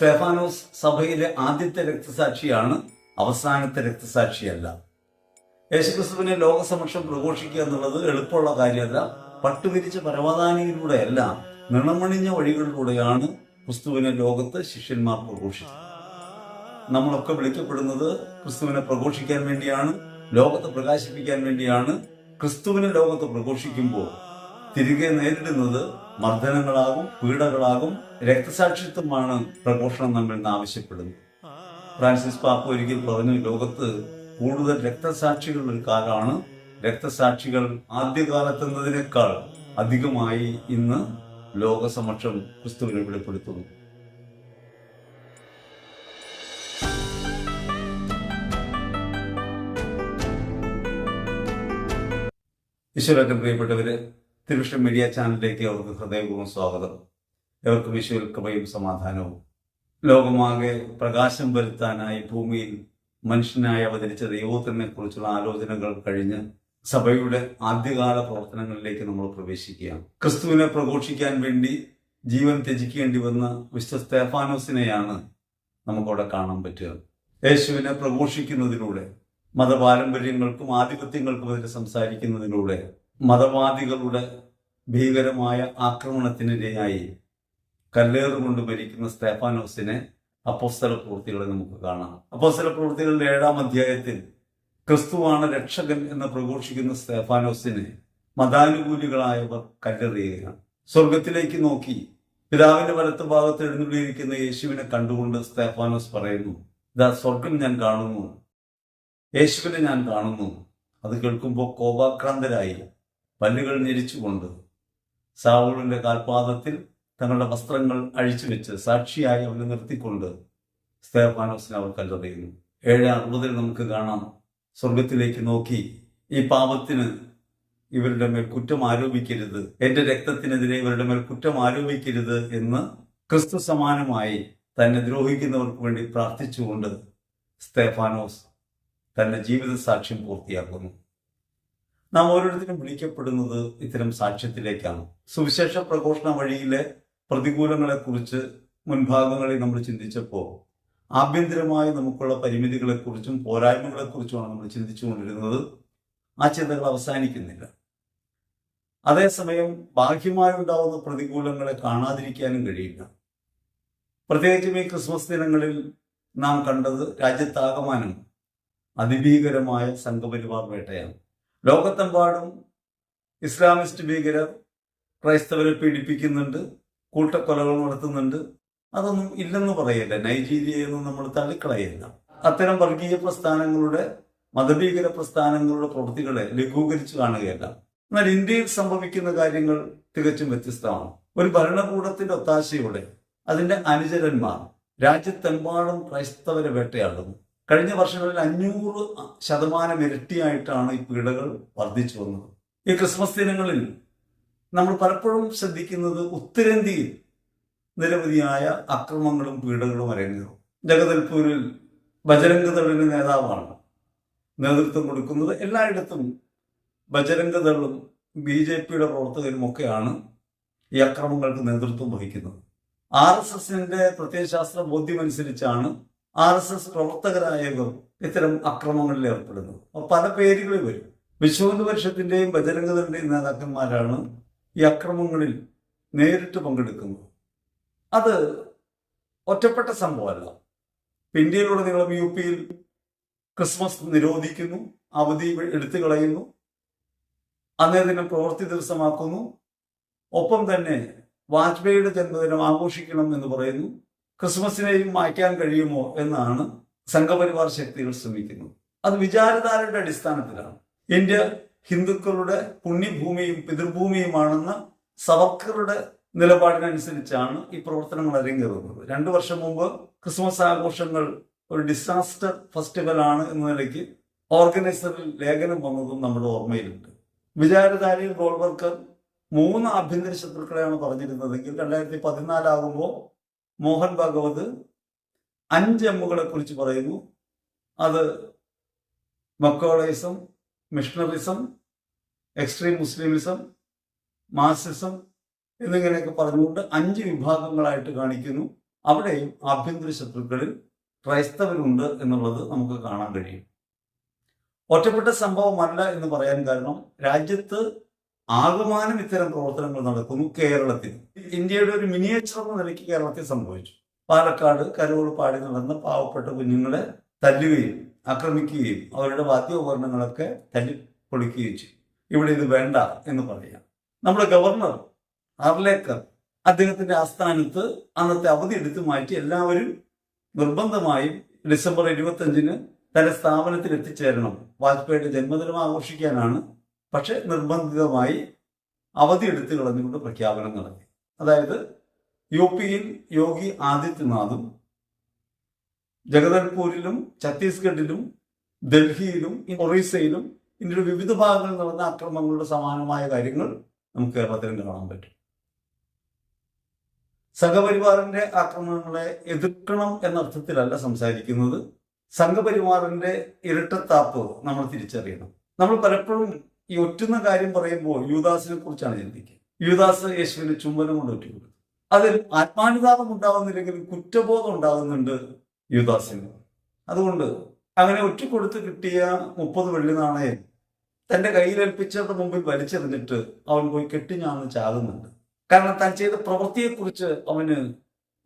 സ്തെഫാനോസ് സഭയിലെ ആദ്യത്തെ രക്തസാക്ഷിയാണ് അവസാനത്തെ രക്തസാക്ഷിയല്ല. യേശുക്രിസ്തുവിനെ ലോകസമക്ഷം പ്രഘോഷിക്കുക എന്നുള്ളത് എളുപ്പമുള്ള കാര്യമല്ല. പട്ടുവിരിച്ച പരവധാനിയിലൂടെയല്ല നിണമണിഞ്ഞ വഴികളിലൂടെയാണ് ക്രിസ്തുവിനെ ലോകത്ത് ശിഷ്യന്മാർ പ്രഘോഷിച്ചത്. നമ്മളൊക്കെ വിളിക്കപ്പെടുന്നത് ക്രിസ്തുവിനെ പ്രഘോഷിക്കാൻ വേണ്ടിയാണ് ലോകത്ത് പ്രകാശിപ്പിക്കാൻ വേണ്ടിയാണ്. ക്രിസ്തുവിനെ ലോകത്ത് പ്രഘോഷിക്കുമ്പോൾ തിരികെ നേരിടുന്നത് മർദ്ദനങ്ങളാകും പീഡകളാകും രക്തസാക്ഷിത്വമാണ് പ്രഘോഷണം നമ്മൾ ഇന്ന് ആവശ്യപ്പെടുന്നത്. ഫ്രാൻസിസ് പാപ്പ ഒരിക്കൽ പറഞ്ഞു ലോകത്ത് കൂടുതൽ രക്തസാക്ഷികൾ ഒരു കാലമാണ്. രക്തസാക്ഷികൾ ആദ്യകാലത്തെന്നതിനേക്കാൾ അധികമായി ഇന്ന് ലോകസമക്ഷം ക്രിസ്തുവിനെ വെളിപ്പെടുത്തുന്നു. ഈശ്വരൊക്കെ പ്രിയപ്പെട്ടവര് തിരുവിഷ്ടം മീഡിയ ചാനലിലേക്ക് അവർക്ക് ഹൃദയപൂർവം സ്വാഗതം. എവർക്കും വിശ്വൽ കൃപയും സമാധാനവും. ലോകമാകെ പ്രകാശം വരുത്താനായി ഭൂമിയിൽ മനുഷ്യനായി അവതരിച്ച ദൈവത്തിനെ കുറിച്ചുള്ള ആലോചനകൾ കഴിഞ്ഞ് സഭയുടെ ആദ്യകാല പ്രവർത്തനങ്ങളിലേക്ക് നമ്മൾ പ്രവേശിക്കുകയാണ്. ക്രിസ്തുവിനെ പ്രഘോഷിക്കാൻ വേണ്ടി ജീവൻ ത്യജിക്കേണ്ടി വന്ന വിശ്വ സ്തേഫാനോസിനെയാണ് നമുക്കവിടെ കാണാൻ പറ്റുക. യേശുവിനെ പ്രഘോഷിക്കുന്നതിലൂടെ മതപാരമ്പര്യങ്ങൾക്കും ആധിപത്യങ്ങൾക്കും എതിരെ സംസാരിക്കുന്നതിലൂടെ മതവാദികളുടെ ഭീകരമായ ആക്രമണത്തിനിരയായി കല്ലേറുകൊണ്ട് മരിക്കുന്ന സ്തേഫാനോസിനെ അപ്പോസ്തല പ്രവൃത്തികളെ നമുക്ക് കാണാം. അപ്പോസ്തല പ്രവൃത്തികളുടെ ഏഴാം അധ്യായത്തിൽ ക്രിസ്തുവാണ് രക്ഷകൻ എന്ന് പ്രഘോഷിക്കുന്ന സ്തേഫാനോസിനെ മതാനുകൂലികളായവർ കല്ലെറിയുകയാണ്. സ്വർഗത്തിലേക്ക് നോക്കി പിതാവിന്റെ വലത്ത് ഭാഗത്ത് എഴുന്നള്ളിയിരിക്കുന്ന യേശുവിനെ കണ്ടുകൊണ്ട് സ്തേഫാനോസ് പറയുന്നു ഇതാ സ്വർഗം ഞാൻ കാണുന്നു. യേശുവിനെ ഞാൻ കാണുന്നു. അത് കേൾക്കുമ്പോൾ കോപാക്രാന്തരായി. പല്ലുകൾ ഞെരിച്ചുകൊണ്ട് സാവൂളിന്റെ കാൽപാദത്തിൽ തങ്ങളുടെ വസ്ത്രങ്ങൾ അഴിച്ചു വെച്ച് സാക്ഷിയായി അവനെ നിർത്തിക്കൊണ്ട് സ്തേഫാനോസിനെ അവർ കല്ലെറിയുന്നു ഏഴ് അറുപതിൽ നമുക്ക് കാണാം. സ്വർഗത്തിലേക്ക് നോക്കി ഈ പാപത്തിന് ഇവരുടെ മേൽ കുറ്റം ആരോപിക്കരുത് എന്റെ രക്തത്തിനെതിരെ ഇവരുടെ മേൽ കുറ്റം ആരോപിക്കരുത് എന്ന് ക്രിസ്തു സമാനമായി തന്നെ ദ്രോഹിക്കുന്നവർക്ക് വേണ്ടി പ്രാർത്ഥിച്ചുകൊണ്ട് സ്തേഫാനോസ് തന്റെ ജീവിത സാക്ഷ്യം പൂർത്തിയാക്കുന്നു. നാം ഓരോരുത്തരും വിളിക്കപ്പെടുന്നത് ഇത്തരം സാക്ഷ്യത്തിലേക്കാണ്. സുവിശേഷ പ്രഘോഷണ വഴിയിലെ പ്രതികൂലങ്ങളെക്കുറിച്ച് മുൻഭാഗങ്ങളിൽ നമ്മൾ ചിന്തിച്ചപ്പോൾ ആഭ്യന്തരമായി നമുക്കുള്ള പരിമിതികളെക്കുറിച്ചും പോരായ്മകളെക്കുറിച്ചുമാണ് നമ്മൾ ചിന്തിച്ചുകൊണ്ടിരുന്നത്. ആ ചിന്തകൾ അവസാനിക്കുന്നില്ല. അതേസമയം ബാഹ്യമായി ഉണ്ടാവുന്ന പ്രതികൂലങ്ങളെ കാണാതിരിക്കാനും കഴിയില്ല. പ്രത്യേകിച്ചും ഈ ക്രിസ്മസ് ദിനങ്ങളിൽ നാം കണ്ടത് രാജ്യത്താകമാനം അതിഭീകരമായ സംഘപരിവാർ വേട്ടയാണ്. ലോകത്തെമ്പാടും ഇസ്ലാമിസ്റ്റ് ഭീകരർ ക്രൈസ്തവരെ പീഡിപ്പിക്കുന്നുണ്ട് കൂട്ടക്കൊലകൾ നടത്തുന്നുണ്ട്. അതൊന്നും ഇല്ലെന്ന് പറയല്ല. നൈജീരിയയൊന്നും നമ്മൾ തള്ളിക്കളയല്ല. അത്തരം വർഗീയ പ്രസ്ഥാനങ്ങളുടെ മതഭീകര പ്രസ്ഥാനങ്ങളുടെ പ്രവൃത്തികളെ ലഘൂകരിച്ചു കാണുകയല്ല. എന്നാൽ ഇന്ത്യയിൽ സംഭവിക്കുന്ന കാര്യങ്ങൾ തികച്ചും വ്യത്യസ്തമാണ്. ഒരു ഭരണകൂടത്തിന്റെ ഒത്താശയോടെ അതിന്റെ അനുചരന്മാർ രാജ്യത്തെമ്പാടും ക്രൈസ്തവരെ വേട്ടയാടുന്നു. കഴിഞ്ഞ വർഷങ്ങളിൽ അഞ്ഞൂറ് ശതമാനം ഇരട്ടിയായിട്ടാണ് ഈ പീഡകൾ വർദ്ധിച്ചു വന്നത്. ഈ ക്രിസ്മസ് ദിനങ്ങളിൽ നമ്മൾ പലപ്പോഴും ശ്രദ്ധിക്കുന്നത് ഉത്തരേന്ത്യയിൽ നിരവധിയായ അക്രമങ്ങളും പീഡകളും അരങ്ങേറും. ജഗദൽപൂരിൽ ബജരംഗദളിന് നേതാവാണ് നേതൃത്വം കൊടുക്കുന്നത്. എല്ലായിടത്തും ബജരംഗദളും ബി ജെ പിയുടെ പ്രവർത്തകരും ഒക്കെയാണ് ഈ അക്രമങ്ങൾക്ക് നേതൃത്വം വഹിക്കുന്നത്. ആർ എസ് എസിന്റെ പ്രത്യയശാസ്ത്ര ബോധ്യമനുസരിച്ചാണ് ആർ എസ് എസ് പ്രവർത്തകരായവർ ഇത്തരം അക്രമങ്ങളിൽ ഏർപ്പെടുന്നു. പല പേരുകളിൽ വരും. വിശ്വഹിന്ദു പരിഷത്തിന്റെയും ബജരംഗദളിന്റെയും നേതാക്കന്മാരാണ് ഈ അക്രമങ്ങളിൽ നേരിട്ട് പങ്കെടുക്കുന്നത്. അത് ഒറ്റപ്പെട്ട സംഭവമല്ല. ഇന്ത്യയിലുടനീളം യു പിയിൽ ക്രിസ്മസ് നിരോധിക്കുന്നു അവധി എടുത്തു കളയുന്നു അന്നേ ദിനം പ്രവൃത്തി ദിവസമാക്കുന്നു ഒപ്പം തന്നെ വാജ്പേയിയുടെ ജന്മദിനം ആഘോഷിക്കണം എന്ന് പറയുന്നു. ക്രിസ്മസിനെയും മായ്ക്കാൻ കഴിയുമോ എന്നാണ് സംഘപരിവാർ ശക്തികൾ ശ്രമിക്കുന്നത്. അത് വിചാരധാരയുടെ അടിസ്ഥാനത്തിലാണ്. ഇന്ത്യ ഹിന്ദുക്കളുടെ പുണ്യഭൂമിയും പിതൃഭൂമിയുമാണെന്ന് സവർക്കറുടെ നിലപാടിനനുസരിച്ചാണ് ഈ പ്രവർത്തനങ്ങൾ അരങ്ങേറുന്നത്. രണ്ടു വർഷം മുമ്പ് ക്രിസ്മസ് ആഘോഷങ്ങൾ ഒരു ഡിസാസ്റ്റർ ഫെസ്റ്റിവൽ ആണ് എന്ന നിലയ്ക്ക് ഓർഗനൈസറിൽ ലേഖനം വന്നതും നമ്മുടെ ഓർമ്മയിലുണ്ട്. വിചാരധാരയിൽ ഗോൾവർക്കർ മൂന്ന് ആഭ്യന്തര ശത്രുക്കളെയാണ് പറഞ്ഞിരുന്നതെങ്കിൽ രണ്ടായിരത്തി പതിനാലാകുമ്പോൾ മോഹൻ ഭാഗവത് അഞ്ച് എമ്മുകളെ കുറിച്ച് പറയുന്നു. അത് മക്കോളൈസം മിഷണറിസം എക്സ്ട്രീം മുസ്ലിമിസം മാർസിസം എന്നിങ്ങനെയൊക്കെ പറഞ്ഞുകൊണ്ട് അഞ്ച് വിഭാഗങ്ങളായിട്ട് കാണിക്കുന്നു. അവിടെയും ആഭ്യന്തര ശത്രുക്കളിൽ ക്രൈസ്തവരുണ്ട് എന്നുള്ളത് നമുക്ക് കാണാൻ കഴിയും. ഒറ്റപ്പെട്ട സംഭവമല്ല എന്ന് പറയാൻ കാരണം രാജ്യത്ത് ആകമാനം ഇത്തരം പ്രവർത്തനങ്ങൾ നടക്കുന്നു കേരളത്തിൽ. ഇന്ത്യയുടെ ഒരു മിനിയേച്ചർ എന്ന നിലയ്ക്ക് കേരളത്തിൽ സംഭവിച്ചു. പാലക്കാട് കരൂർ പാടി നടന്ന പാവപ്പെട്ട കുഞ്ഞുങ്ങളെ തല്ലുകയും ആക്രമിക്കുകയും അവരുടെ വാദ്യോപകരണങ്ങളൊക്കെ തല്ലി പൊളിക്കുകയും ചെയ്തു. ഇവിടെ ഇത് വേണ്ട എന്ന് പറയാം. നമ്മുടെ ഗവർണർ ആർലേക്കർ അദ്ദേഹത്തിന്റെ ആസ്ഥാനത്ത് അന്നത്തെ അവധി എടുത്തു മാറ്റി എല്ലാവരും നിർബന്ധമായും ഡിസംബർ ഇരുപത്തഞ്ചിന് തന്റെ സ്ഥാപനത്തിൽ എത്തിച്ചേരണം. വാജ്പേയിയുടെ ജന്മദിനം ആഘോഷിക്കാനാണ് പക്ഷെ നിർബന്ധിതമായി അവധി എടുത്തു കളഞ്ഞുകൊണ്ട് പ്രഖ്യാപനം നടത്തി. അതായത് യു പിയിൽ യോഗി ആദിത്യനാഥും ജഗദൽപൂരിലും ഛത്തീസ്ഗഡിലും ഡൽഹിയിലും ഒറീസയിലും ഇന്ത്യയുടെ വിവിധ ഭാഗങ്ങളിൽ നടന്ന അക്രമങ്ങളുടെ സമാനമായ കാര്യങ്ങൾ നമുക്ക് കേരളത്തിലും കാണാൻ പറ്റും. സംഘപരിവാറിന്റെ ആക്രമണങ്ങളെ എതിർക്കണം എന്ന അർത്ഥത്തിലല്ല സംസാരിക്കുന്നത്. സംഘപരിവാറിന്റെ ഇരട്ടത്താപ്പ് നമ്മൾ തിരിച്ചറിയണം. നമ്മൾ പലപ്പോഴും ഈ ഒറ്റുന്ന കാര്യം പറയുമ്പോൾ യുവദാസിനെ കുറിച്ചാണ് ചിന്തിക്കുക. യുവദാസ് യേശുവിന് ചുംബനം കൊണ്ട് ഒറ്റുകൊടുത്തു അതിൽ ആത്മാനുതാപം ഉണ്ടാകുന്നില്ലെങ്കിലും കുറ്റബോധം ഉണ്ടാകുന്നുണ്ട് യുവദാസിന് അതുകൊണ്ട് അങ്ങനെ ഒറ്റക്കൊടുത്ത് കിട്ടിയ മുപ്പത് വെള്ളി നാണയം തന്റെ കയ്യിലേൽപ്പിച്ചവരുടെ മുമ്പിൽ വലിച്ചെറിഞ്ഞിട്ട് അവൻ പോയി കെട്ടിഞ്ഞാന്ന് ചാകുന്നുണ്ട്. കാരണം താൻ ചെയ്ത പ്രവൃത്തിയെക്കുറിച്ച് അവന്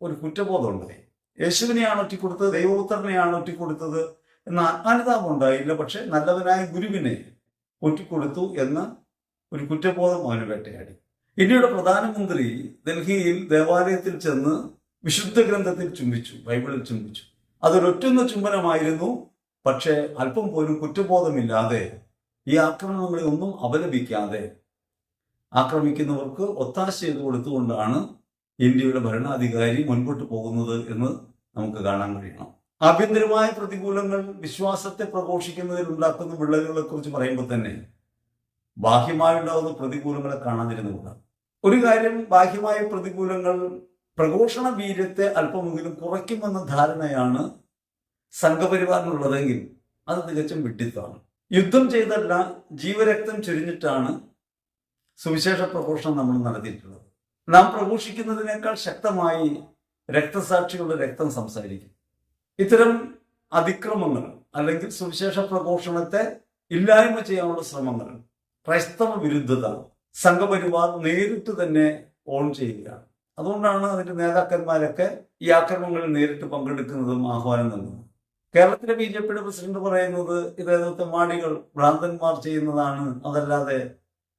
ഒരു കുറ്റബോധം ഉണ്ടായി. യേശുവിനെയാണ് ഒറ്റിക്കൊടുത്തത് ദൈവപുത്രനെയാണ് ഒറ്റിക്കൊടുത്തത് എന്ന ആത്മാനുതാപം ഉണ്ടായില്ല. പക്ഷെ നല്ലവനായ ഗുരുവിനെ ഒറ്റിക്കൊടുത്തു എന്ന ഒരു കുറ്റബോധം അവന് വേട്ടയാടി. ഇന്ത്യയുടെ പ്രധാനമന്ത്രി ഡൽഹിയിൽ ദേവാലയത്തിൽ ചെന്ന് വിശുദ്ധ ഗ്രന്ഥത്തിൽ ചുംബിച്ചു ബൈബിളിൽ ചുംബിച്ചു. അതൊരൊറ്റൊന്ന ചുംബനമായിരുന്നു പക്ഷേ അല്പം പോലും കുറ്റബോധമില്ലാതെ ഈ ആക്രമണങ്ങളെ ഒന്നും അപലപിക്കാതെ ആക്രമിക്കുന്നവർക്ക് ഒത്താശ ചെയ്ത് കൊടുത്തുകൊണ്ടാണ് ഇന്ത്യയുടെ ഭരണാധികാരി മുൻപോട്ട് പോകുന്നത് എന്ന് നമുക്ക് കാണാൻ കഴിയണം. ആഭ്യന്തരമായ പ്രതികൂലങ്ങൾ വിശ്വാസത്തെ പ്രഘോഷിക്കുന്നതിൽ ഉണ്ടാക്കുന്ന വിള്ളലുകളെ കുറിച്ച് പറയുമ്പോൾ തന്നെ ബാഹ്യമായി ഉണ്ടാകുന്ന പ്രതികൂലങ്ങളെ കാണാതിരുന്നുകൂടാ ഒരു കാര്യം ബാഹ്യമായ പ്രതികൂലങ്ങൾ പ്രഘോഷണ വീര്യത്തെ അല്പമെങ്കിലും കുറയ്ക്കുമെന്ന ധാരണയാണ് സംഘപരിവാറിനുള്ളതെങ്കിൽ അത് തികച്ചും വിഡ്ഢിത്താണ് യുദ്ധം ചെയ്തല്ല ജീവരക്തം ചൊരിഞ്ഞിട്ടാണ് സുവിശേഷ പ്രഘോഷണം നമ്മൾ നടത്തിയിട്ടുള്ളത്. നാം പ്രഘോഷിക്കുന്നതിനേക്കാൾ ശക്തമായി രക്തസാക്ഷികളുടെ രക്തം സംസാരിക്കും. ഇത്തരം അതിക്രമങ്ങൾ അല്ലെങ്കിൽ സുവിശേഷ പ്രഘോഷണത്തെ ഇല്ലായ്മ ചെയ്യാനുള്ള ശ്രമങ്ങൾ ക്രൈസ്തവ വിരുദ്ധത സംഘപരിവാർ നേരിട്ട് തന്നെ ഓൺ ചെയ്യുക. അതുകൊണ്ടാണ് അതിന്റെ നേതാക്കന്മാരൊക്കെ ഈ ആക്രമണങ്ങളിൽ നേരിട്ട് പങ്കെടുക്കുന്നതും ആഹ്വാനം നൽകുന്നത്. കേരളത്തിലെ ബി ജെ പിയുടെ പ്രസിഡന്റ് പറയുന്നത് ഇദ്ദേഹത്തെ മാടികൾ ഭ്രാന്തന്മാർ ചെയ്യുന്നതാണ് അതല്ലാതെ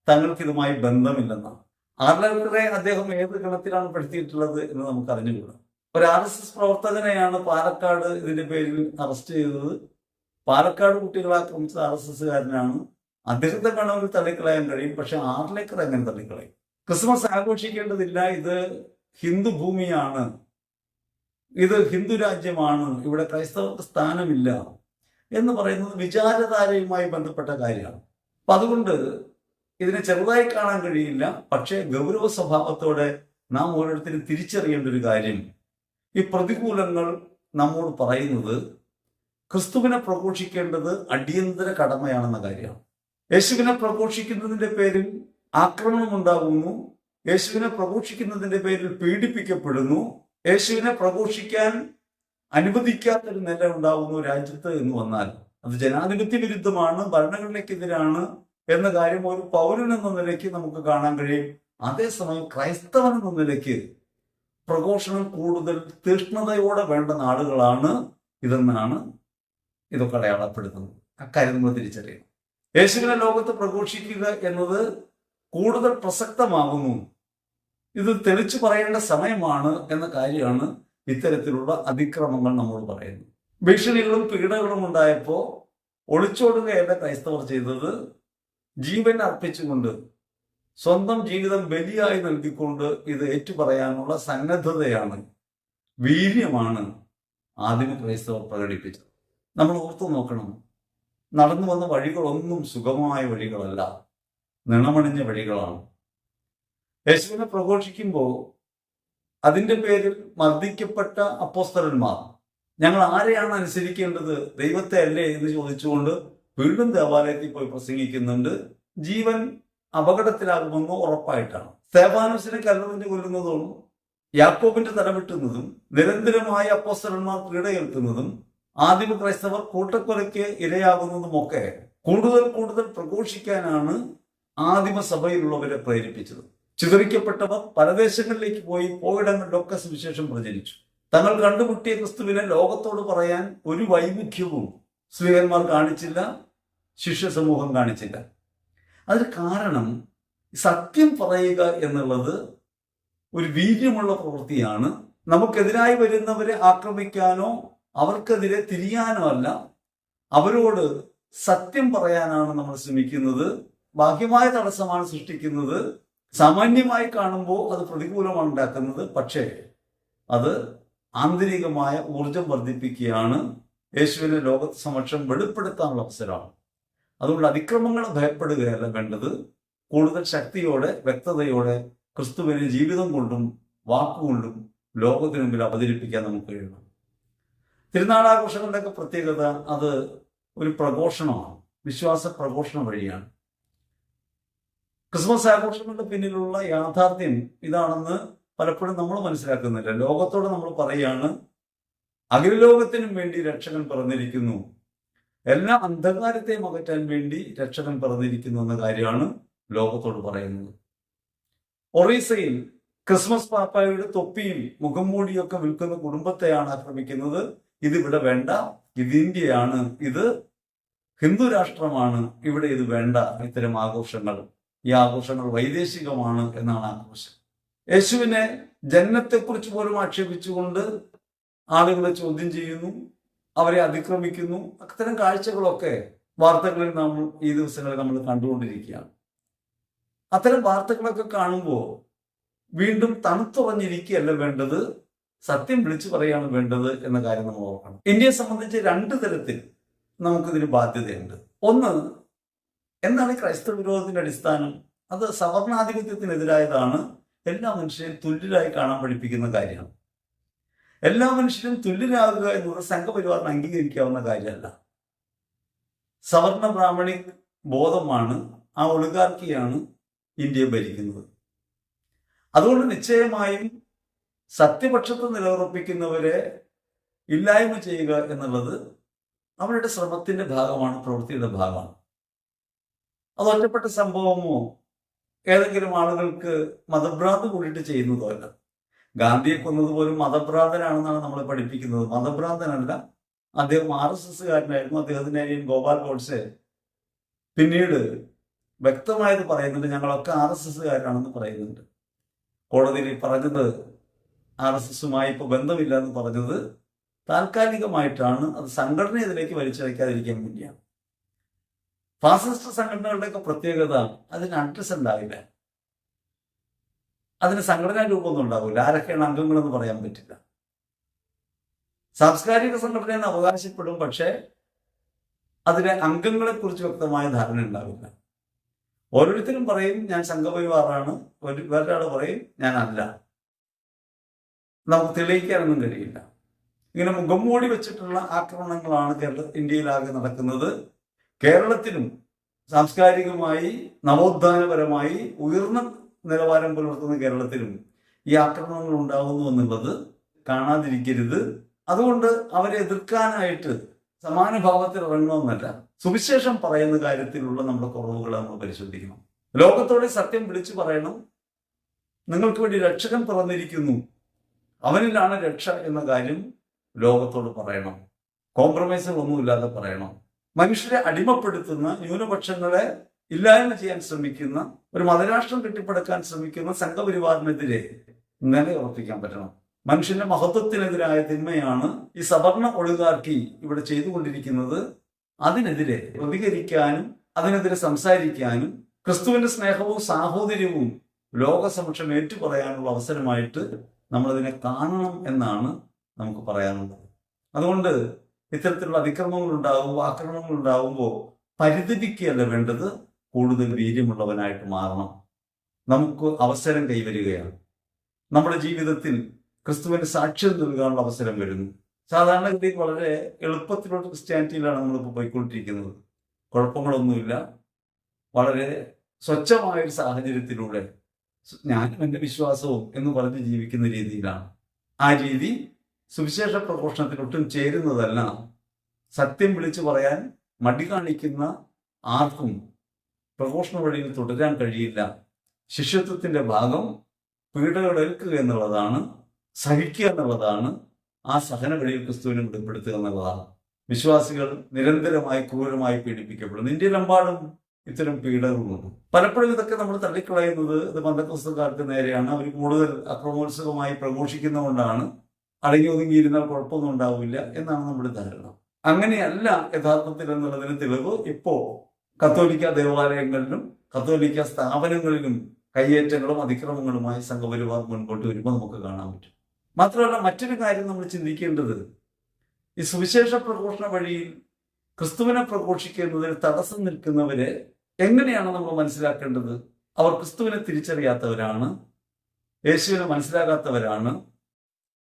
തങ്ങൾക്ക് ഇതുമായി ബന്ധമില്ലെന്നാണ് ആറിലെ അദ്ദേഹം ഏത് ഗണത്തിലാണ് പെടുത്തിയിട്ടുള്ളത് എന്ന് നമുക്ക് അറിഞ്ഞുകൂടാ. ഒരു ആർ എസ് എസ് പ്രവർത്തകനെയാണ് പാലക്കാട് ഇതിന്റെ പേരിൽ അറസ്റ്റ് ചെയ്തത്. പാലക്കാട് കുട്ടികളെ ആക്രമിച്ചത് ആർ എസ് എസ്സുകാരനാണ്. അദ്ദേഹത്തെ വേണമെങ്കിൽ തള്ളിക്കളയാൻ കഴിയും പക്ഷെ ആറിലേക്കർ എങ്ങനെ തള്ളിക്കളയും? ക്രിസ്മസ് ആഘോഷിക്കേണ്ടതില്ല ഇത് ഹിന്ദു ഭൂമിയാണ്. ഇത് ഹിന്ദു രാജ്യമാണ് ഇവിടെ ക്രൈസ്തവർക്ക് സ്ഥാനമില്ല എന്ന് പറയുന്നത് വിചാരധാരയുമായി ബന്ധപ്പെട്ട കാര്യമാണ്. അപ്പൊ അതുകൊണ്ട് ഇതിനെ ചെറുതായി കാണാൻ കഴിയില്ല പക്ഷേ ഗൗരവ സ്വഭാവത്തോടെ നാം ഓരോരുത്തരും തിരിച്ചറിയേണ്ട ഒരു കാര്യം ഈ പ്രതികൂലങ്ങൾ നമ്മോട് പറയുന്നത് ക്രിസ്തുവിനെ പ്രഘോഷിക്കേണ്ടത് അടിയന്തര കടമയാണെന്ന കാര്യമാണ്. യേശുവിനെ പ്രഘോഷിക്കുന്നതിന്റെ പേരിൽ ആക്രമണം ഉണ്ടാകുന്നു യേശുവിനെ പ്രഘോഷിക്കുന്നതിന്റെ പേരിൽ പീഡിപ്പിക്കപ്പെടുന്നു. യേശുവിനെ പ്രഘോഷിക്കാൻ അനുവദിക്കാത്തൊരു നില ഉണ്ടാകുന്നു രാജ്യത്ത് എന്ന് വന്നാൽ. അത് ജനാധിപത്യ വിരുദ്ധമാണ് ഭരണഘടനയ്ക്കെതിരാണ് എന്ന കാര്യം ഒരു പൗരൻ എന്ന നിലയ്ക്ക് നമുക്ക് കാണാൻ കഴിയും. അതേസമയം ക്രൈസ്തവൻ എന്ന നിലയ്ക്ക് പ്രഘോഷണം കൂടുതൽ തീഷ്ണതയോടെ വേണ്ട നാടുകളാണ് ഇതെന്നാണ് ഇതൊക്കെ അടയാളപ്പെടുത്തുന്നത്. അക്കാര്യം നമ്മൾ തിരിച്ചറിയണം. യേശുവിനെ ലോകത്ത് പ്രഘോഷിക്കുക എന്നത് കൂടുതൽ പ്രസക്തമാകുന്നു. ഇത് തെളിച്ചു പറയേണ്ട സമയമാണ് എന്ന കാര്യമാണ് ഇത്തരത്തിലുള്ള അതിക്രമങ്ങൾ നമ്മൾ പറയുന്നത്. ഭീഷണികളും പീഡകളും ഉണ്ടായപ്പോൾ ഒളിച്ചോടുകയല്ല ക്രൈസ്തവർ ചെയ്തത്. ജീവൻ അർപ്പിച്ചുകൊണ്ട് സ്വന്തം ജീവിതം ബലിയായി നൽകിക്കൊണ്ട് ഇത് ഏറ്റുപറയാനുള്ള സന്നദ്ധതയാണ് വീര്യമാണ് ആദിമ ക്രൈസ്തവർ പ്രകടിപ്പിച്ചത്. നമ്മൾ ഓർത്തു നോക്കണം നടന്നു വന്ന വഴികളൊന്നും സുഗമമായ വഴികളല്ല നിണമണിഞ്ഞ വഴികളാണ്. യേശുവിനെ പ്രഘോഷിക്കുമ്പോൾ അതിന്റെ പേരിൽ മർദ്ദിക്കപ്പെട്ട അപ്പോസ്തരന്മാർ ഞങ്ങൾ ആരെയാണ് അനുസരിക്കേണ്ടത്? ദൈവത്തെ അല്ലേ? എന്ന് ചോദിച്ചുകൊണ്ട് വീണ്ടും ദേവാലയത്തിൽ പോയി പ്രസംഗിക്കുന്നുണ്ട്. ജീവൻ അപകടത്തിലാകുമെന്ന് ഉറപ്പായിട്ടാണ്. സേവാനുസിനെ കല്ലെറിഞ്ഞു കൊല്ലുന്നതും യാക്കോബിന്റെ തലവിട്ടുന്നതും നിരന്തരമായ അപ്പോസ്തലന്മാർ പീഡയേൽക്കുന്നതും ആദിമ ക്രൈസ്തവർ കൂട്ടക്കൊലയ്ക്ക് ഇരയാകുന്നതുമൊക്കെ കൂടുതൽ കൂടുതൽ പ്രഘോഷിക്കാനാണ് ആദിമ സഭയിലുള്ളവരെ പ്രേരിപ്പിച്ചത്. ചിതറിക്കപ്പെട്ടവർ പലദേശങ്ങളിലേക്ക് പോയി പോയിടങ്ങളിലൊക്കെ സുവിശേഷം പ്രചരിച്ചു. തങ്ങൾ കണ്ടുമുട്ടിയ ക്രിസ്തുവിനെ ലോകത്തോട് പറയാൻ ഒരു വൈമുഖ്യവും സ്ത്രീകന്മാർ കാണിച്ചില്ല ശിഷ്യ സമൂഹം കാണിച്ചില്ല. അതിന് കാരണം സത്യം പറയുക എന്നുള്ളത് ഒരു വീര്യമുള്ള പ്രവൃത്തിയാണ്. നമുക്കെതിരായി വരുന്നവരെ ആക്രമിക്കാനോ അവർക്കെതിരെ തിരിയാനോ അല്ല. അവരോട് സത്യം പറയാനാണ് നമ്മൾ ശ്രമിക്കുന്നത്. ബാഹ്യമായ തടസ്സമാണ് സൃഷ്ടിക്കുന്നത്. സാമാന്യമായി കാണുമ്പോൾ അത് പ്രതികൂലമാണ് ഉണ്ടാക്കുന്നത്. പക്ഷേ അത് ആന്തരികമായ ഊർജം വർദ്ധിപ്പിക്കുകയാണ്. യേശുവിനെ ലോകത്ത് സമക്ഷം വെളിപ്പെടുത്താനുള്ള അവസരമാണ്. അതുകൊണ്ട് അതിക്രമങ്ങളെ ഭയപ്പെടുകയല്ല വേണ്ടത് കൂടുതൽ ശക്തിയോടെ വ്യക്തതയോടെ ക്രിസ്തുവിനെ ജീവിതം കൊണ്ടും വാക്കുകൊണ്ടും ലോകത്തിന് മുമ്പിൽ അവതരിപ്പിക്കാൻ നമുക്ക് കഴിയണം. തിരുനാളാഘോഷങ്ങളുടെയൊക്കെ പ്രത്യേകത അത് ഒരു പ്രഘോഷണമാണ്. വിശ്വാസ പ്രഘോഷണം വഴിയാണ്. ക്രിസ്മസ് ആഘോഷങ്ങളുടെ പിന്നിലുള്ള യാഥാർത്ഥ്യം ഇതാണെന്ന് പലപ്പോഴും നമ്മൾ മനസ്സിലാക്കുന്നില്ല. ലോകത്തോട് നമ്മൾ പറയുകയാണ് അഖിലലോകത്തിനും വേണ്ടി രക്ഷകൻ പിറന്നിരിക്കുന്നു. എല്ലാ അന്ധകാരത്തെയും അകറ്റാൻ വേണ്ടി രക്ഷകൻ പറഞ്ഞിരിക്കുന്നു എന്ന കാര്യമാണ് ലോകത്തോട് പറയുന്നത്. ഒറീസയിൽ ക്രിസ്മസ് പാപ്പായുടെ തൊപ്പിയും മുഖംമൂടിയൊക്കെ വിൽക്കുന്ന കുടുംബത്തെയാണ് ആക്രമിക്കുന്നത്. ഇത് ഇവിടെ വേണ്ട. ഇത് ഇന്ത്യയാണ്. ഇത് ഹിന്ദു രാഷ്ട്രമാണ്. ഇവിടെ ഇത് വേണ്ട. ഇത്തരം ആഘോഷങ്ങൾ. ഈ ആഘോഷങ്ങൾ വൈദേശികമാണ് എന്നാണ് ആഘോഷം. യേശുവിനെ ജന്മത്തെക്കുറിച്ച് പോലും ആക്ഷേപിച്ചുകൊണ്ട് ആളുകളെ ചോദ്യം ചെയ്യുന്നു. അവരെ അതിക്രമിക്കുന്നു. അത്തരം കാഴ്ചകളൊക്കെ വാർത്തകളിൽ നമ്മൾ ഈ ദിവസങ്ങളിൽ നമ്മൾ കണ്ടുകൊണ്ടിരിക്കുകയാണ്. അത്തരം വാർത്തകളൊക്കെ കാണുമ്പോൾ വീണ്ടും തണുത്തുറഞ്ഞിരിക്കുകയല്ല വേണ്ടത് സത്യം വിളിച്ചു പറയാണ് വേണ്ടത് എന്ന കാര്യം നമ്മൾ ഓർക്കണം. ഇന്ത്യയെ സംബന്ധിച്ച് രണ്ട് തരത്തിൽ നമുക്കിതിന് ബാധ്യതയുണ്ട്. ഒന്ന് എന്താണ് ക്രൈസ്തവ വിരോധത്തിന്റെ അടിസ്ഥാനം? അത് സവർണാധിപത്യത്തിനെതിരായതാണ്. എല്ലാ മനുഷ്യരെയും തുല്യരായി കാണാൻ പഠിപ്പിക്കുന്ന കാര്യമാണ്. എല്ലാ മനുഷ്യരും തുല്യരാകുക എന്നത് സംഘപരിവാറിന് അംഗീകരിക്കാവുന്ന കാര്യമല്ല. സവർണ ബ്രാഹ്മണിക് ബോധമാണ് ആ ഒളികാർക്കിയാണ് ഇന്ത്യ ഭരിക്കുന്നത്. അതുകൊണ്ട് നിശ്ചയമായും സത്യപക്ഷത്ത് നിലയുറപ്പിക്കുന്നവരെ ഇല്ലായ്മ ചെയ്യുക എന്നുള്ളത് അവരുടെ ശ്രമത്തിന്റെ ഭാഗമാണ് പ്രവൃത്തിയുടെ ഭാഗമാണ്. അത് ഒറ്റപ്പെട്ട സംഭവമോ? ഏതെങ്കിലും ആളുകൾക്ക് മതഭ്രാന്ത് കൂടിയിട്ട് ചെയ്യുന്നതോ അല്ല. ഗാന്ധിയെ കൊന്നതുപോലും മതഭ്രാന്തനാണെന്നാണ് നമ്മളെ പഠിപ്പിക്കുന്നത്. മതഭ്രാന്തനല്ല അദ്ദേഹം ആർ എസ് എസ്സുകാരനായിരുന്നു അദ്ദേഹത്തിന്റെ അനിയൻ ഗോപാൽ ഗോഡ്സെ. പിന്നീട് വ്യക്തമായത് പറയുന്നുണ്ട് ഞങ്ങളൊക്കെ ആർ എസ് എസ്സുകാരാണെന്ന് പറയുന്നുണ്ട്. കോടതിയിൽ പറഞ്ഞത് ആർ എസ് എസുമായി ഇപ്പോൾ ബന്ധമില്ല എന്ന് പറഞ്ഞത് താൽക്കാലികമായിട്ടാണ് അത് സംഘടന ഇതിലേക്ക് വലിച്ചഴക്കാതിരിക്കാൻ വേണ്ടിയാണ്. ഫാസിസ്റ്റ് സംഘടനകളുടെയൊക്കെ പ്രത്യേകത അതിന് അഡ്രസ് ഉണ്ടാവില്ല അതിന് സംഘടനാ രൂപമൊന്നും ഉണ്ടാവില്ല. ആരൊക്കെയാണ് അംഗങ്ങളെന്ന് പറയാൻ പറ്റില്ല. സാംസ്കാരിക സംഘടനയെന്ന് അവകാശപ്പെടും പക്ഷേ അതിലെ അംഗങ്ങളെ കുറിച്ച് വ്യക്തമായ ധാരണ ഉണ്ടാവില്ല. ഓരോരുത്തരും പറയും ഞാൻ സംഘപരിവാറാണ്. ഒരു വേറൊരാൾ പറയും ഞാൻ അല്ല. നമുക്ക് തെളിയിക്കാനൊന്നും കഴിയില്ല. ഇങ്ങനെ മുഖം മൂടി വെച്ചിട്ടുള്ള ആക്രമണങ്ങളാണ് കേരള ഇന്ത്യയിലാകെ നടക്കുന്നത്. കേരളത്തിനും സാംസ്കാരികമായി നവോത്ഥാനപരമായി ഉയർന്ന നിലവാരം പുലർത്തുന്ന കേരളത്തിലും ഈ ആക്രമണങ്ങൾ ഉണ്ടാകുന്നു എന്നുള്ളത് കാണാതിരിക്കരുത്. അതുകൊണ്ട് അവരെ എതിർക്കാനായിട്ട് സമാന ഭാവത്തിൽ ഇറങ്ങണമെന്നല്ല സുവിശേഷം പറയുന്ന കാര്യത്തിലുള്ള നമ്മുടെ കുറവുകൾ നമ്മൾ പരിശോധിക്കണം. ലോകത്തോടെ സത്യം വിളിച്ചു പറയണം. നിങ്ങൾക്ക് വേണ്ടി രക്ഷകൻ പറഞ്ഞിരിക്കുന്നു അവനിലാണ് രക്ഷ എന്ന കാര്യം ലോകത്തോട് പറയണം. കോംപ്രമൈസുകൾ ഒന്നുമില്ലാതെ പറയണം. മനുഷ്യരെ അടിമപ്പെടുത്തുന്ന ന്യൂനപക്ഷങ്ങളെ ഇല്ലായ്മ ചെയ്യാൻ ശ്രമിക്കുന്ന ഒരു മതരാഷ്ട്രം കെട്ടിപ്പടുക്കാൻ ശ്രമിക്കുന്ന സംഘപരിവാറിനെതിരെ നിലയുറപ്പിക്കാൻ പറ്റണം. മനുഷ്യന്റെ മഹത്വത്തിനെതിരായ തിന്മയാണ് ഈ സവർണ ഒഴുകാർക്കി ഇവിടെ ചെയ്തുകൊണ്ടിരിക്കുന്നത്. അതിനെതിരെ പ്രതികരിക്കാനും അതിനെതിരെ സംസാരിക്കാനും ക്രിസ്തുവിന്റെ സ്നേഹവും സാഹോദര്യവും ലോകസമക്ഷം ഏറ്റുപറയാനുള്ള അവസരമായിട്ട് നമ്മളതിനെ കാണണം എന്നാണ് നമുക്ക് പറയാനുള്ളത്. അതുകൊണ്ട് ഇത്തരത്തിലുള്ള അതിക്രമങ്ങൾ ഉണ്ടാകുമ്പോൾ ആക്രമണങ്ങൾ ഉണ്ടാകുമ്പോൾ പരിതപിക്കുകയല്ല വേണ്ടത്. കൂടുതൽ വീര്യമുള്ളവനായിട്ട് മാറണം. നമുക്ക് അവസരം കൈവരികയാണ്. നമ്മുടെ ജീവിതത്തിൽ ക്രിസ്തുവിന് സാക്ഷ്യം നൽകാനുള്ള അവസരം വരുന്നു. സാധാരണഗതിയിൽ വളരെ എളുപ്പത്തിലുള്ള ക്രിസ്ത്യാനിറ്റിയിലാണ് നമ്മളിപ്പോൾ പോയിക്കൊണ്ടിരിക്കുന്നത്. കുഴപ്പങ്ങളൊന്നുമില്ല. വളരെ സ്വച്ഛമായ ഒരു സാഹചര്യത്തിലൂടെ ഞാനും എന്റെ വിശ്വാസവും എന്ന് പറഞ്ഞ് ജീവിക്കുന്ന രീതിയിലാണ്. ആ രീതി സുവിശേഷ പ്രഘോഷണത്തിന് ഒട്ടും ചേരുന്നതല്ല. സത്യം വിളിച്ചു പറയാൻ മടി കാണിക്കുന്ന ആർക്കും പ്രഘോഷണ വഴിയിൽ തുടരാൻ കഴിയില്ല. ശിഷ്യത്വത്തിന്റെ ഭാഗം പീഡകൾ ഏൽക്കുക എന്നുള്ളതാണ് സഹിക്കുക എന്നുള്ളതാണ് ആ സഹന വഴിയിൽ ക്രിസ്തുവിനെ വെളിപ്പെടുത്തുക എന്നുള്ളതാണ്. വിശ്വാസികൾ നിരന്തരമായി ക്രൂരമായി പീഡിപ്പിക്കപ്പെടുന്നു. ഇന്ത്യയിലെമ്പാടും ഇത്തരം പീഡകളുണ്ട് പലപ്പോഴും ഇതൊക്കെ നമ്മൾ തള്ളിക്കളയുന്നത് ഇത് മന്ദക്രിസ്തുക്കാർക്ക് നേരെയാണ്. അവർ കൂടുതൽ അക്രമോത്സവമായി പ്രഘോഷിക്കുന്നതുകൊണ്ടാണ്. അടങ്ങി ഒതുങ്ങിയിരുന്നാൽ കുഴപ്പമൊന്നും ഉണ്ടാവില്ല എന്നാണ് നമ്മുടെ ധാരണ. അങ്ങനെയല്ല യഥാർത്ഥത്തിൽ എന്നുള്ളതിന് തെളിവ് ഇപ്പോ കത്തോലിക്ക ദേവാലയങ്ങളിലും കത്തോലിക്ക സ്ഥാപനങ്ങളിലും കയ്യേറ്റങ്ങളും അതിക്രമങ്ങളുമായി സംഘപരിവാർ മുൻപോട്ട് വരുമ്പോൾ നമുക്ക് കാണാൻ പറ്റും. മാത്രമല്ല മറ്റൊരു കാര്യം നമ്മൾ ചിന്തിക്കേണ്ടത് ഈ സുവിശേഷ പ്രഘോഷണ വഴിയിൽ ക്രിസ്തുവിനെ പ്രഘോഷിക്കുന്നതിൽ തടസ്സം നിൽക്കുന്നവരെ എങ്ങനെയാണ് നമ്മൾ മനസ്സിലാക്കേണ്ടത്? അവർ ക്രിസ്തുവിനെ തിരിച്ചറിയാത്തവരാണ് യേശുവിനെ മനസ്സിലാകാത്തവരാണ്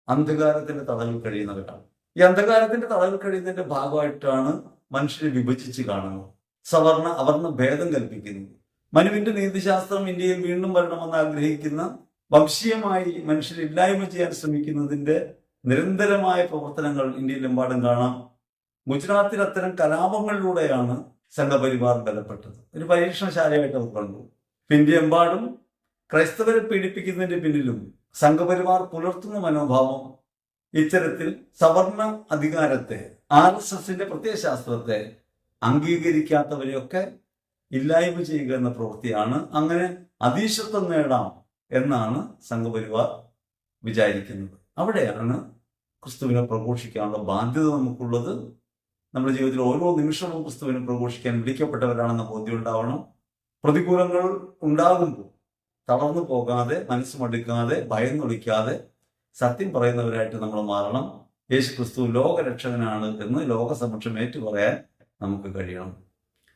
അന്ധകാരത്തിന്റെ തടവിൽ കഴിയുന്നവരാണ്. ഈ അന്ധകാരത്തിന്റെ തടവിൽ കഴിയുന്നതിന്റെ ഭാഗമായിട്ടാണ് മനുഷ്യരെ വിഭജിച്ച് കാണുന്നത്. സവർണ അവർണ ഭേദം കൽപ്പിക്കുന്നത് മനുവിന്റെ നീതിശാസ്ത്രം ഇന്ത്യയിൽ വീണ്ടും വരണമെന്ന് ആഗ്രഹിക്കുന്ന വംശീയമായി മനുഷ്യരില്ലായ്മ ചെയ്യാൻ ശ്രമിക്കുന്നതിന്റെ നിരന്തരമായ പ്രവർത്തനങ്ങൾ ഇന്ത്യയിലെമ്പാടും കാണാം. ഗുജറാത്തിൽ അത്തരം കലാപങ്ങളിലൂടെയാണ് സംഘപരിവാർ ബലപ്പെട്ടത്. ഒരു പരീക്ഷണശാലയായിട്ട് അവർ കണ്ടു. ഇന്ത്യയെമ്പാടും ക്രൈസ്തവരെ പീഡിപ്പിക്കുന്നതിന്റെ പിന്നിലും സംഘപരിവാർ പുലർത്തുന്ന മനോഭാവം ഇത്തരത്തിൽ സവർണ അധികാരത്തെ ആർ എസ് എസിന്റെ പ്രത്യയശാസ്ത്രത്തെ അംഗീകരിക്കാത്തവരെയൊക്കെ ഇല്ലായ്മ ചെയ്യുക എന്ന പ്രവൃത്തിയാണ് അങ്ങനെ അതീശത്വം നേടാം എന്നാണ് സംഘപരിവാർ വിചാരിക്കുന്നത്. അവിടെയാണ് ക്രിസ്തുവിനെ പ്രഘോഷിക്കാനുള്ള ബാധ്യത നമുക്കുള്ളത്. നമ്മുടെ ജീവിതത്തിൽ ഓരോ നിമിഷവും ക്രിസ്തുവിനെ പ്രഘോഷിക്കാൻ വിളിക്കപ്പെട്ടവരാണെന്ന ബോധ്യം ഉണ്ടാവണം. പ്രതികൂലങ്ങൾ ഉണ്ടാകുമ്പോൾ തളർന്നു പോകാതെ മനസ്സ് മടുക്കാതെ ഭയന്നൊളിക്കാതെ സത്യം പറയുന്നവരായിട്ട് നമ്മൾ മാറണം. യേശു ക്രിസ്തു ലോകരക്ഷകനാണ് എന്ന് ലോകസമക്ഷം ഏറ്റു പറയാൻ നമുക്ക് കഴിയണം.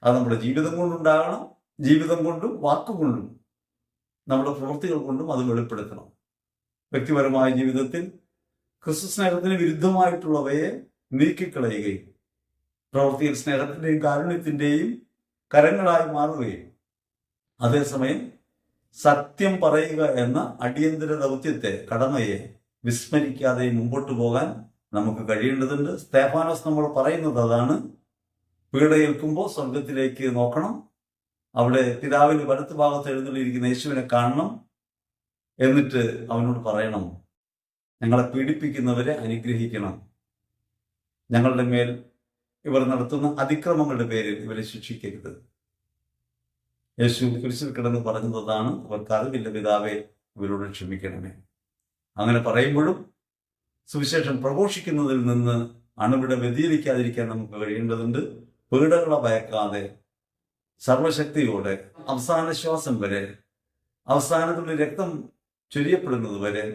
അത് നമ്മുടെ ജീവിതം കൊണ്ടുണ്ടാകണം ജീവിതം കൊണ്ടും വാക്കുകൊണ്ടും നമ്മുടെ പ്രവൃത്തികൾ കൊണ്ടും അത് വെളിപ്പെടുത്തണം. വ്യക്തിപരമായ ജീവിതത്തിൽ ക്രിസ്തു സ്നേഹത്തിന് വിരുദ്ധമായിട്ടുള്ളവയെ നീക്കിക്കളയുകയും പ്രവൃത്തിയിൽ സ്നേഹത്തിന്റെയും കാരുണ്യത്തിന്റെയും കരങ്ങളായി മാറുകയും അതേസമയം സത്യം പറയുക എന്ന അടിയന്തര ദൗത്യത്തെ കടമയെ വിസ്മരിക്കാതെ മുമ്പോട്ട് പോകാൻ നമുക്ക് കഴിയേണ്ടതുണ്ട്. സ്തേഫാനോസ് നമ്മൾ പറയുന്നത് അതാണ് പീഡയേൽക്കുമ്പോൾ സ്വർഗത്തിലേക്ക് നോക്കണം. അവിടെ പിതാവിന്റെ വലത്ത് ഭാഗത്ത് എഴുന്നള്ളിയിരിക്കുന്ന യേശുവിനെ കാണണം എന്നിട്ട് അവനോട് പറയണം ഞങ്ങളെ പീഡിപ്പിക്കുന്നവരെ അനുഗ്രഹിക്കണം. ഞങ്ങളുടെ മേൽ ഇവർ നടത്തുന്ന അതിക്രമങ്ങളുടെ പേരിൽ ഇവരെ ശിക്ഷിക്കരുത്. യേശു കുരിശിൽ കിടന്ന് പറഞ്ഞതാണ് അവർക്ക് അറിവില്ല പിതാവെ ഇവരോട് ക്ഷമിക്കണമേ. അങ്ങനെ പറയുമ്പോഴും സുവിശേഷം പ്രഘോഷിക്കുന്നതിൽ നിന്ന് അണുവിടെ വ്യതിചലിക്കാതിരിക്കാൻ നമുക്ക് കഴിയേണ്ടതുണ്ട്. പീഡകളെ ഭയക്കാതെ സർവശക്തിയോടെ അവസാന ശ്വാസം വരെ അവസാനത്തുള്ള രക്തം ചൊരിയപ്പെടുന്നത് വരെ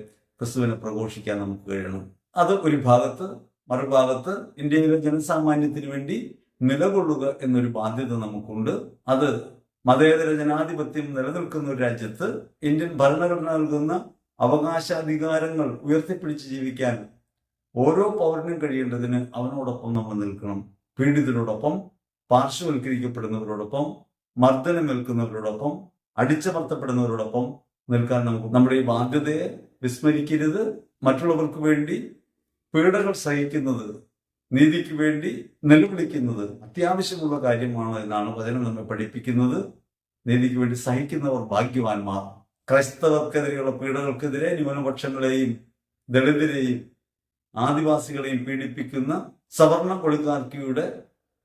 ക്രിസ്തുവിനെ പ്രഘോഷിക്കാൻ നമുക്ക് കഴിയണം. അത് ഒരു ഭാഗത്ത് മറുഭാഗത്ത് ഇന്ത്യയിലെ ജനസാമാന്യത്തിന് വേണ്ടി നിലകൊള്ളുക എന്നൊരു ബാധ്യത നമുക്കുണ്ട്. അത് മതേതര ജനാധിപത്യം നിലനിൽക്കുന്ന ഒരു രാജ്യത്ത് ഇന്ത്യൻ ഭരണഘടന നൽകുന്ന അവകാശാധികാരങ്ങൾ ഉയർത്തിപ്പിടിച്ച് ജീവിക്കാൻ ഓരോ പൗരനും കഴിയേണ്ടതിന് അവനോടൊപ്പം നമ്മൾ നിൽക്കണം. പീഡിതരോടൊപ്പം പാർശ്വവൽക്കരിക്കപ്പെടുന്നവരോടൊപ്പം മർദ്ദനമേൽക്കുന്നവരോടൊപ്പം അടിച്ചമർത്തപ്പെടുന്നവരോടൊപ്പം നിൽക്കാൻ നമുക്ക് നമ്മുടെ ഈ ബാധ്യതയെ വിസ്മരിക്കരുത്. മറ്റുള്ളവർക്ക് വേണ്ടി പീഡകൾ സഹിക്കുന്നത് നീതിക്ക് വേണ്ടി നിലവിളിക്കുന്നത് അത്യാവശ്യമുള്ള കാര്യമാണ് എന്നാണ് വചനം നമ്മെ പഠിപ്പിക്കുന്നത്. നീതിക്ക് വേണ്ടി സഹിക്കുന്നവർ ഭാഗ്യവാന്മാർ. ക്രൈസ്തവർക്കെതിരെയുള്ള പീഡകൾക്കെതിരെ ന്യൂനപക്ഷങ്ങളെയും ദളിതരെയും ആദിവാസികളെയും പീഡിപ്പിക്കുന്ന സവർണ കൊളിക്കാർക്കിയുടെ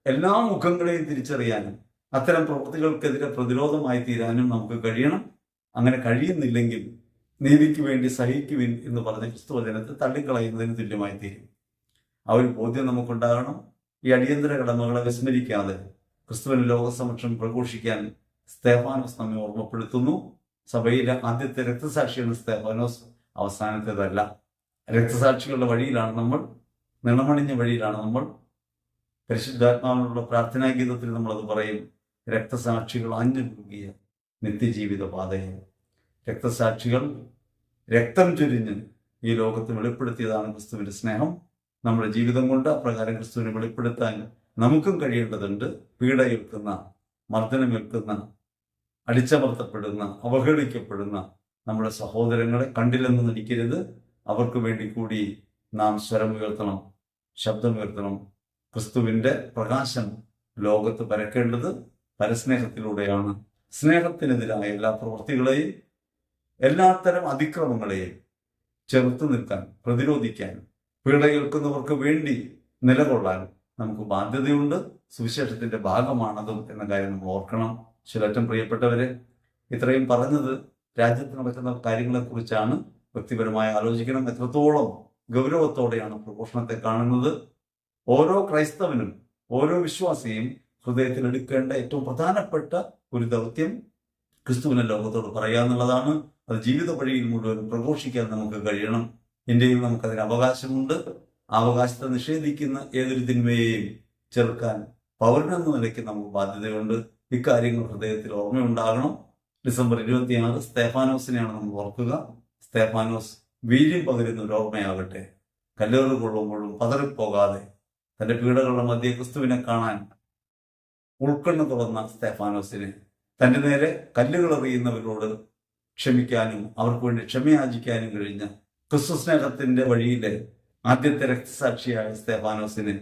എല്ലാ മുഖങ്ങളെയും തിരിച്ചറിയാനും അത്തരം പ്രവൃത്തികൾക്കെതിരെ പ്രതിരോധമായി തീരാനും നമുക്ക് കഴിയണം. അങ്ങനെ കഴിയുന്നില്ലെങ്കിൽ നീതിക്ക് വേണ്ടി സഹിക്കുവിൻ എന്ന് പറഞ്ഞ ക്രിസ്തുവചനത്തെ തള്ളിക്കളയുന്നതിന് തുല്യമായി തീരും. ആ ഒരു ബോധ്യം നമുക്കുണ്ടാകണം. ഈ അടിയന്തര കടമകളെ വിസ്മരിക്കാതെ ക്രിസ്തുവിന് ലോകസമക്ഷം പ്രഘോഷിക്കാൻ സ്തേഫാനോസ് നമ്മെ ഓർമ്മപ്പെടുത്തുന്നു. സഭയിലെ ആദ്യത്തെ രക്തസാക്ഷിയാണ് സ്തേഫാനോസ്. അവസാനത്തേതല്ല. രക്തസാക്ഷികളുടെ വഴിയിലാണ് നമ്മൾ നിണമണിഞ്ഞ വഴിയിലാണ് നമ്മൾ. പരിശുദ്ധാത്മാവിനുള്ള പ്രാർത്ഥനാ ഗീതത്തിൽ നമ്മളത് പറയും. രക്തസാക്ഷികൾ മുങ്ങിയ നിത്യജീവിത പാതയെ രക്തസാക്ഷികൾ രക്തം ചൊരിഞ്ഞ് ഈ ലോകത്ത് വെളിപ്പെടുത്തിയതാണ് ക്രിസ്തുവിന്റെ സ്നേഹം. നമ്മുടെ ജീവിതം കൊണ്ട് അപ്രകാരം ക്രിസ്തുവിനെ വെളിപ്പെടുത്താൻ നമുക്കും കഴിയേണ്ടതുണ്ട്. പീഡയേൽക്കുന്ന മർദ്ദനമേൽക്കുന്ന അടിച്ചമർത്തപ്പെടുന്ന അവഹേളിക്കപ്പെടുന്ന നമ്മുടെ സഹോദരങ്ങളെ കണ്ടില്ലെന്ന് നടിക്കരുത്. അവർക്ക് വേണ്ടി കൂടി നാം സ്വരമുയർത്തണം ശബ്ദമുയർത്തണം ക്രിസ്തുവിന്റെ പ്രകാശം ലോകത്ത് പരക്കേണ്ടത് പരസ്നേഹത്തിലൂടെയാണ്. സ്നേഹത്തിനെതിരായ എല്ലാ പ്രവൃത്തികളെയും എല്ലാത്തരം അതിക്രമങ്ങളെയും ചെറുത്തു നിൽക്കാൻ പ്രതിരോധിക്കാൻ പീഡകേൽക്കുന്നവർക്ക് വേണ്ടി നിലകൊള്ളാൻ നമുക്ക് ബാധ്യതയുണ്ട്. സുവിശേഷത്തിന്റെ ഭാഗമാണതും എന്ന കാര്യം നമ്മൾ ഓർക്കണം. ചിലറ്റം പ്രിയപ്പെട്ടവരെ ഇത്രയും പറഞ്ഞത് രാജ്യത്ത് നടക്കുന്ന കാര്യങ്ങളെക്കുറിച്ചാണ്. വ്യക്തിപരമായി ആലോചിക്കണം. എത്രത്തോളം ഗൗരവത്തോടെയാണ് പ്രഘോഷണത്തെ കാണുന്നത്? ഓരോ ക്രൈസ്തവനും ഓരോ വിശ്വാസിയും ഹൃദയത്തിൽ എടുക്കേണ്ട ഏറ്റവും പ്രധാനപ്പെട്ട ഒരു ദൗത്യം ക്രിസ്തുവിനെ ലോകത്തോട് പറയുക എന്നുള്ളതാണ്. അത് ജീവിത വഴിയിൽ മുഴുവൻ പ്രഘോഷിക്കാൻ നമുക്ക് കഴിയണം. ഇന്ത്യയിൽ നമുക്കതിന് അവകാശമുണ്ട്. അവകാശത്തെ നിഷേധിക്കുന്ന ഏതൊരു തിന്മയെയും ചെറുക്കാൻ പൗരനെന്ന നിലയ്ക്ക് നമുക്ക് ബാധ്യതയുണ്ട്. ഇക്കാര്യങ്ങൾ ഹൃദയത്തിൽ ഓർമ്മയുണ്ടാകണം. ഡിസംബർ ഇരുപത്തിയാറ് സ്തേഫാനോസിനെയാണ് നമ്മൾ ഓർക്കുക. സ്തേഫാനോസ് വീര്യം പകരുന്ന ഒരു ഓർമ്മയാകട്ടെ. കല്ലേറ് കൊള്ളുമ്പോഴും പതറിപ്പോകാതെ തന്റെ പീഡകളുടെ മധ്യ ക്രിസ്തുവിനെ കാണാൻ ഉൾക്കണ്ണു തുറന്ന സ്തേഫാനോസിന് തന്റെ നേരെ കല്ലുകൾ എറിയുന്നവരോട് ക്ഷമിക്കാനും അവർക്ക് വേണ്ടി ക്ഷമയാചിക്കാനും കഴിഞ്ഞ ക്രിസ്തു സ്നേഹത്തിന്റെ വഴിയിലെ ആദ്യത്തെ രക്തസാക്ഷിയായ സ്തേഫാനോസിന്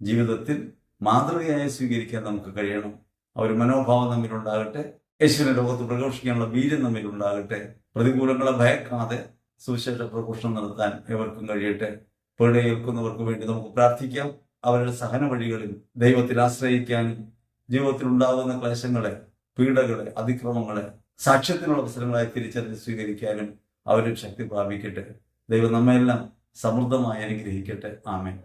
ജീവിതത്തിൽ മാതൃകയായി സ്വീകരിക്കാൻ നമുക്ക് കഴിയണം. ആ ഒരു മനോഭാവം തമ്മിലുണ്ടാകട്ടെ യേശുവിനെ ലോകത്ത് പ്രഘോഷിക്കാനുള്ള വീര്യം നമ്മിലുണ്ടാകട്ടെ. പ്രതികൂലങ്ങളെ ഭയക്കാതെ സുവിശേഷ പ്രഘോഷണം നടത്താൻ എവർക്കും കഴിയട്ടെ. പേടയേൽക്കുന്നവർക്ക് വേണ്ടി നമുക്ക് പ്രാർത്ഥിക്കാം. അവരുടെ സഹന വഴികളിൽ ദൈവത്തിൽ ആശ്രയിക്കാനും ജീവിതത്തിൽ ഉണ്ടാകുന്ന ക്ലേശങ്ങളെ പീഡകളെ അതിക്രമങ്ങളെ സാക്ഷ്യത്തിനുള്ള അവസരങ്ങളായി തിരിച്ചറിഞ്ഞ് സ്വീകരിക്കാനും അവരും ശക്തി പ്രാപിക്കട്ടെ. ദൈവം നമ്മയെല്ലാം സമൃദ്ധമായി അനുഗ്രഹിക്കട്ടെ. ആമേൻ.